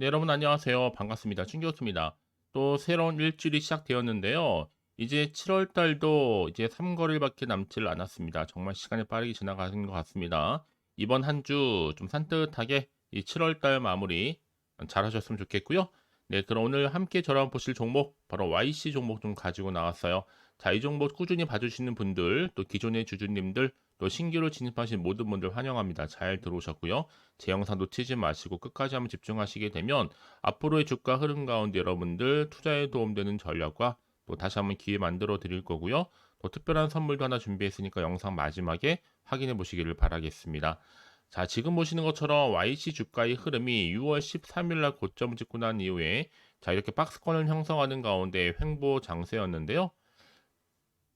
네, 여러분 안녕하세요. 반갑습니다. 충교수입니다. 또 새로운 일주일이 시작되었는데요. 이제 7월 달도 이제 3거일밖에 남질 않았습니다. 정말 시간이 빠르게 지나가는 것 같습니다. 이번 한 주 좀 산뜻하게 이 7월 달 마무리 잘 하셨으면 좋겠고요. 네, 그럼 오늘 함께 저랑 보실 종목 바로 YC 종목 좀 가지고 나왔어요. 자, 이 종목 꾸준히 봐주시는 분들, 또 기존의 주주님들, 또 신규로 진입하신 모든 분들 환영합니다. 잘 들어오셨고요. 제 영상 놓치지 마시고 끝까지 한번 집중하시게 되면 앞으로의 주가 흐름 가운데 여러분들 투자에 도움되는 전략과 또 다시 한번 기회 만들어 드릴 거고요. 또 특별한 선물도 하나 준비했으니까 영상 마지막에 확인해 보시기를 바라겠습니다. 자, 지금 보시는 것처럼 YC 주가의 흐름이 6월 13일 날 고점을 찍고 난 이후에 자, 이렇게 박스권을 형성하는 가운데 횡보 장세였는데요.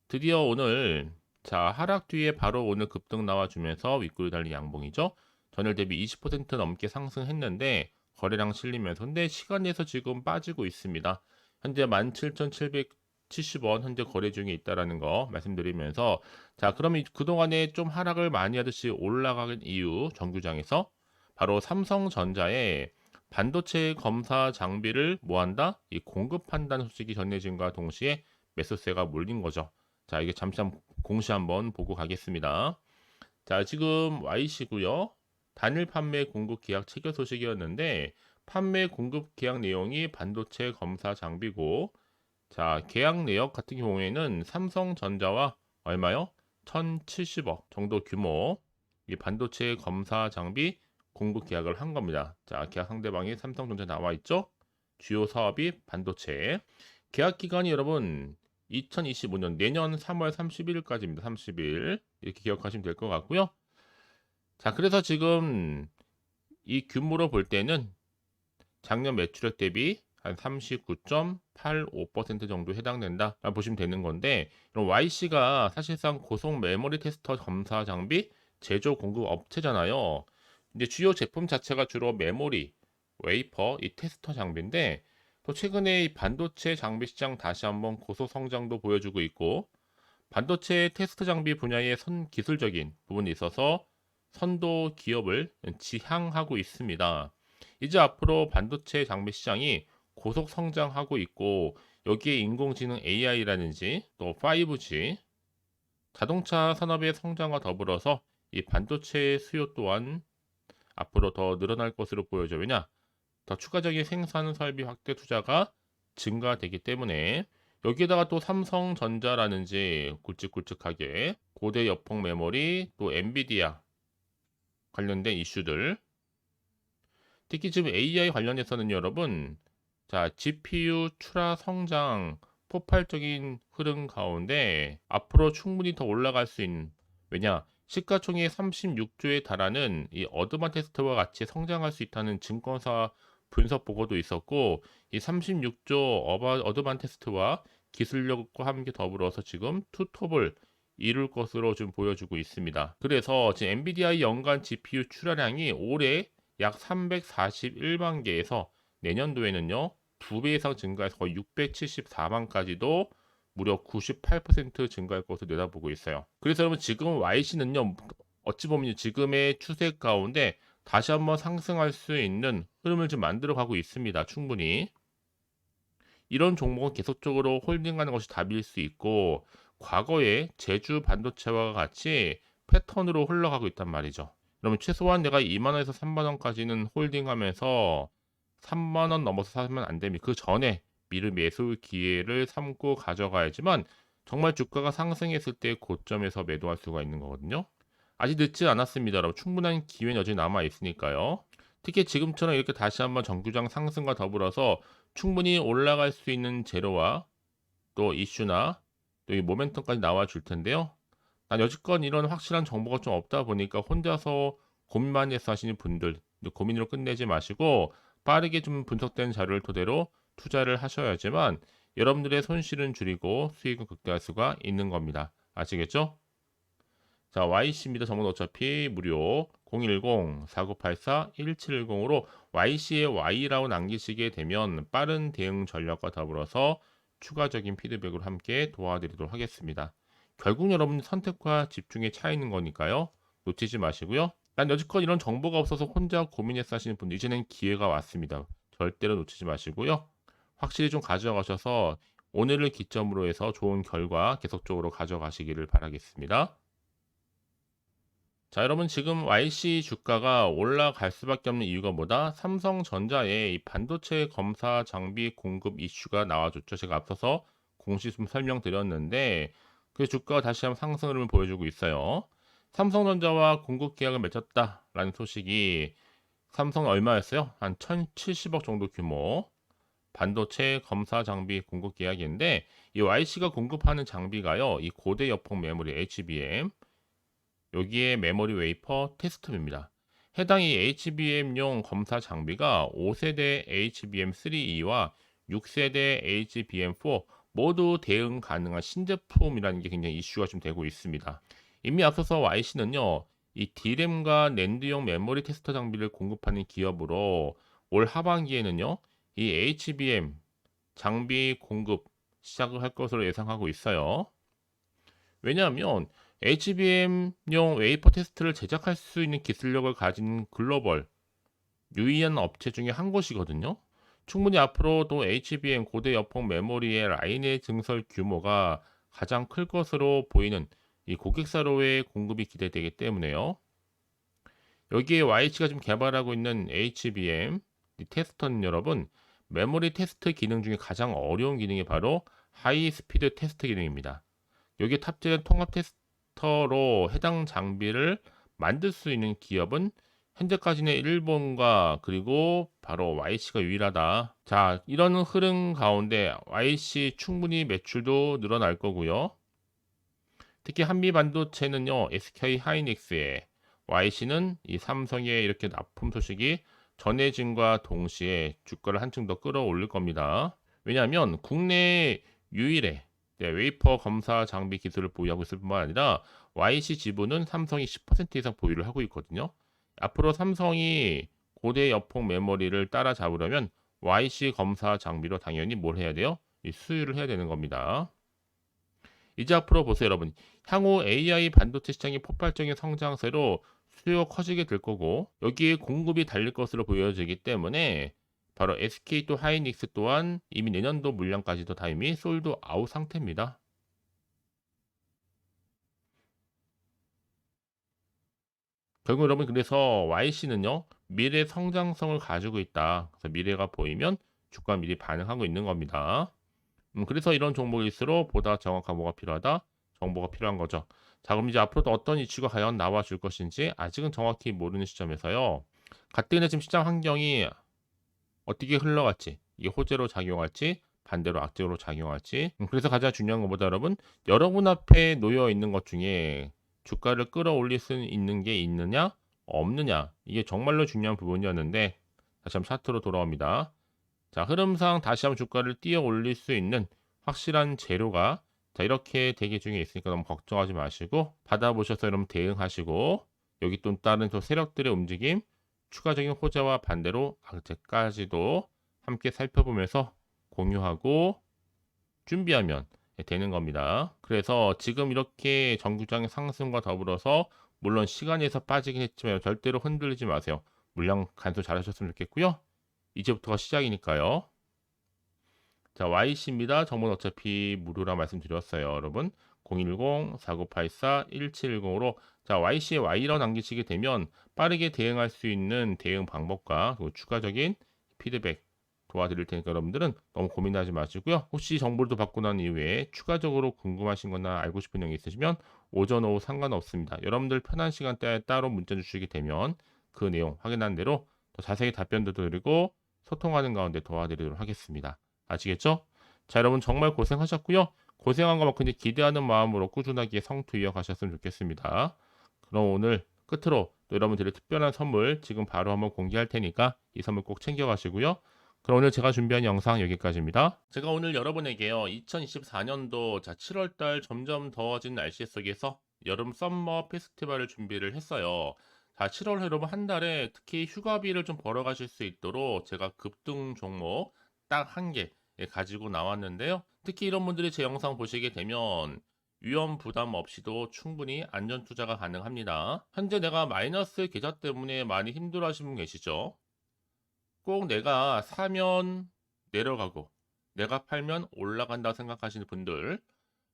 드디어 오늘 자, 하락 뒤에 바로 오늘 급등 나와주면서 윗골이 달린 양봉이죠. 전일 대비 20% 넘게 상승했는데 거래량 실리면서 근데 시간 내에서 지금 빠지고 있습니다. 현재 17,770원 현재 거래 중에 있다라는 거 말씀드리면서 자, 그러면 그동안에 좀 하락을 많이 하듯이 올라가는 이유 정규장에서 바로 삼성전자의 반도체 검사 장비를 뭐한다? 이 공급 판단 소식이 전해진과 동시에 매수세가 몰린 거죠. 자, 이게 잠시 한 공시 한번 보고 가겠습니다. 자, 지금 Y시고요. 단일 판매 공급 계약 체결 소식이었는데 판매 공급 계약 내용이 반도체 검사 장비고 자, 계약 내역 같은 경우에는 삼성전자와 얼마요? 1,070억 정도 규모 이 반도체 검사 장비 공급 계약을 한 겁니다. 자, 계약 상대방이 삼성전자 나와 있죠? 주요 사업이 반도체. 계약 기간이 여러분 2025년 내년 3월 31일까지입니다. 30일 이렇게 기억하시면 될 것 같고요. 자, 그래서 지금 이 규모로 볼 때는 작년 매출액 대비 한 39.85% 정도 해당된다 보시면 되는 건데 YC가 사실상 고속 메모리 테스터 검사 장비 제조 공급 업체잖아요. 이제 주요 제품 자체가 주로 메모리, 웨이퍼, 이 테스터 장비인데 또 최근에 이 반도체 장비 시장 다시 한번 고속 성장도 보여주고 있고 반도체 테스트 장비 분야의 선 기술적인 부분이 있어서 선도 기업을 지향하고 있습니다. 이제 앞으로 반도체 장비 시장이 고속 성장하고 있고 여기에 인공지능 AI라든지 또 5G 자동차 산업의 성장과 더불어서 이 반도체 수요 또한 앞으로 더 늘어날 것으로 보여져 왜냐 더 추가적인 생산 설비 확대 투자가 증가되기 때문에 여기에다가 또 삼성전자라는지 굵직굵직하게 고대 여폭 메모리 또 엔비디아 관련된 이슈들. 특히 지금 AI 관련해서는 여러분 자 GPU 출하 성장 폭발적인 흐름 가운데 앞으로 충분히 더 올라갈 수 있는 왜냐 시가총액 36조에 달하는 이 어드반테스트와 같이 성장할 수 있다는 증권사 분석 보고도 있었고 이 36조 어바, 어드반테스트와 기술력과 함께 더불어서 지금 투톱을 이룰 것으로 좀 보여주고 있습니다. 그래서 지금 엔비디아의 연간 GPU 출하량이 올해 약 341만 개에서 내년도에는요 두배 이상 증가해서 거의 674만까지도 무려 98% 증가할 것으로 내다보고 있어요. 그래서 여러분 지금 YC는요 어찌 보면 지금의 추세 가운데 다시 한번 상승할 수 있는 흐름을 좀 만들어 가고 있습니다. 충분히. 이런 종목은 계속적으로 홀딩하는 것이 답일 수 있고 과거에 제주 반도체와 같이 패턴으로 흘러가고 있단 말이죠. 그러면 최소한 내가 2만 원에서 3만 원까지는 홀딩하면서 3만 원 넘어서 사면 안 됩니다. 그 전에 미르 매수 기회를 삼고 가져가야지만 정말 주가가 상승했을 때 고점에서 매도할 수가 있는 거거든요. 아직 늦지 않았습니다. 여러분. 충분한 기회는 여전히 남아 있으니까요. 특히 지금처럼 이렇게 다시 한번 정규장 상승과 더불어서 충분히 올라갈 수 있는 재료와 또 이슈나 또 이 모멘텀까지 나와 줄 텐데요. 난 여지껏 이런 확실한 정보가 좀 없다 보니까 혼자서 고민 많이 해서 하시는 분들 고민으로 끝내지 마시고 빠르게 좀 분석된 자료를 토대로 투자를 하셔야지만 여러분들의 손실은 줄이고 수익은 극대화할 수가 있는 겁니다. 아시겠죠? 자, YC입니다. 전문 어차피 무료 010-4984-1710으로 YC의 Y라고 남기시게 되면 빠른 대응 전략과 더불어서 추가적인 피드백으로 함께 도와드리도록 하겠습니다. 결국 여러분 선택과 집중에 차 있는 거니까요. 놓치지 마시고요. 난 여지껏 이런 정보가 없어서 혼자 고민해서 하시는 분들 이제는 기회가 왔습니다. 절대로 놓치지 마시고요. 확실히 좀 가져가셔서 오늘을 기점으로 해서 좋은 결과 계속적으로 가져가시기를 바라겠습니다. 자, 여러분 지금 YC 주가가 올라갈 수밖에 없는 이유가 뭐다? 삼성전자의 이 반도체 검사 장비 공급 이슈가 나와줬죠. 제가 앞서서 공식 좀 설명드렸는데 그 주가가 다시 한번 상승 흐름을 보여주고 있어요. 삼성전자와 공급 계약을 맺었다라는 소식이 삼성 얼마였어요? 한 1,070억 정도 규모 반도체 검사 장비 공급 계약인데 이 YC가 공급하는 장비가요. 이 고대 여폭 메모리 HBM 여기에 메모리 웨이퍼 테스트입니다. 해당 이 HBM용 검사 장비가 5세대 HBM3E와 6세대 HBM4 모두 대응 가능한 신제품이라는 게 굉장히 이슈가 좀 되고 있습니다. 이미 앞서서 YC는요, 이 D램과 낸드용 메모리 테스터 장비를 공급하는 기업으로 올 하반기에는요, 이 HBM 장비 공급 시작을 할 것으로 예상하고 있어요. 왜냐하면 HBM용 웨이퍼 테스트를 제작할 수 있는 기술력을 가진 글로벌 유의한 업체 중에 한 곳이거든요. 충분히 앞으로도 HBM 고대 여폭 메모리의 라인의 증설 규모가 가장 클 것으로 보이는 이 고객사로의 공급이 기대되기 때문에요. 여기에 YH가 지금 개발하고 있는 HBM 테스터는 여러분 메모리 테스트 기능 중에 가장 어려운 기능이 바로 하이 스피드 테스트 기능입니다. 여기 탑재된 통합 테스 터로 해당 장비를 만들 수 있는 기업은 현재까지는 일본과 그리고 바로 YC가 유일하다. 자, 이런 흐름 가운데 YC 충분히 매출도 늘어날 거고요. 특히 한미 반도체는요, SK 하이닉스에 YC는 이 삼성의 이렇게 납품 소식이 전해진과 동시에 주가를 한층 더 끌어올릴 겁니다. 왜냐하면 국내 유일의 네, 웨이퍼 검사 장비 기술을 보유하고 있을 뿐만 아니라 YC 지분은 삼성이 10% 이상 보유를 하고 있거든요. 앞으로 삼성이 고대 여폭 메모리를 따라잡으려면 YC 검사 장비로 당연히 뭘 해야 돼요? 이 수유를 해야 되는 겁니다. 이제 앞으로 보세요, 여러분. 향후 AI 반도체 시장이 폭발적인 성장세로 수요가 커지게 될 거고 여기에 공급이 달릴 것으로 보여지기 때문에 바로 SK 또 하이닉스 또한 이미 내년도 물량까지도 다 이미 솔드 아웃 상태입니다. 결국 여러분 그래서 YC는요 미래 성장성을 가지고 있다. 그래서 미래가 보이면 주가 미리 반응하고 있는 겁니다. 음, 그래서 이런 종목일수록 보다 정확한 뭐가 필요하다? 정보가 필요한 거죠. 자, 그럼 이제 앞으로도 어떤 이슈가 과연 나와 줄 것인지 아직은 정확히 모르는 시점에서요. 가뜩이나 지금 시장 환경이 어떻게 흘러갈지, 이게 호재로 작용할지, 반대로 악재로 작용할지. 음, 그래서 가장 중요한 것보다 여러분, 여러분 앞에 놓여 있는 것 중에 주가를 끌어올릴 수 있는 게 있느냐, 없느냐. 이게 정말로 중요한 부분이었는데, 다시 한번 차트로 돌아옵니다. 자, 흐름상 다시 한번 주가를 띄어 올릴 수 있는 확실한 재료가 자, 이렇게 대기 중에 있으니까 너무 걱정하지 마시고 받아보셔서 여러분 대응하시고 여기 또 다른 또 세력들의 움직임 추가적인 호재와 반대로 악재까지도 함께 살펴보면서 공유하고 준비하면 되는 겁니다. 그래서 지금 이렇게 전구장의 상승과 더불어서 물론 시간에서 빠지긴 했지만 절대로 흔들리지 마세요. 물량 간소 잘 하셨으면 좋겠고요. 이제부터가 시작이니까요. 자, YC입니다. 정보는 어차피 무료라 말씀드렸어요, 여러분. 010-4984-1710으로 자, YC에 Y로 남기시게 되면 빠르게 대응할 수 있는 대응 방법과 그리고 추가적인 피드백 도와드릴 테니까 여러분들은 너무 고민하지 마시고요. 혹시 정보를 받고 난 이후에 추가적으로 궁금하신 거나 알고 싶은 내용이 있으시면 오전 오후 상관없습니다. 여러분들 편한 시간대에 따로 문자 주시게 되면 그 내용 확인한 대로 더 자세히 답변도 드리고 소통하는 가운데 도와드리도록 하겠습니다. 아시겠죠? 자, 여러분 정말 고생하셨고요. 고생한 것만큼 기대하는 마음으로 꾸준하게 성투 이어가셨으면 좋겠습니다. 그럼 오늘 끝으로 또 여러분들의 특별한 선물 지금 바로 한번 공개할 테니까 이 선물 꼭 챙겨가시고요. 그럼 오늘 제가 준비한 영상 여기까지입니다. 제가 오늘 여러분에게요. 2024년도 자 7월달 점점 더워진 날씨 속에서 여름 썸머 페스티벌을 준비를 했어요. 자 7월 여러분 한 달에 특히 휴가비를 좀 벌어가실 수 있도록 제가 급등 종목 딱 한 개 가지고 나왔는데요. 특히 이런 분들이 제 영상 보시게 되면 위험 부담 없이도 충분히 안전 투자가 가능합니다. 현재 내가 마이너스 계좌 때문에 많이 힘들어 하시는 분 계시죠? 꼭 내가 사면 내려가고 내가 팔면 올라간다 생각하시는 분들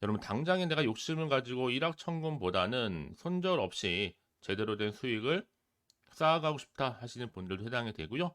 여러분 당장에 내가 욕심을 가지고 일확천금보다는 손절 없이 제대로 된 수익을 쌓아가고 싶다 하시는 분들도 해당이 되고요.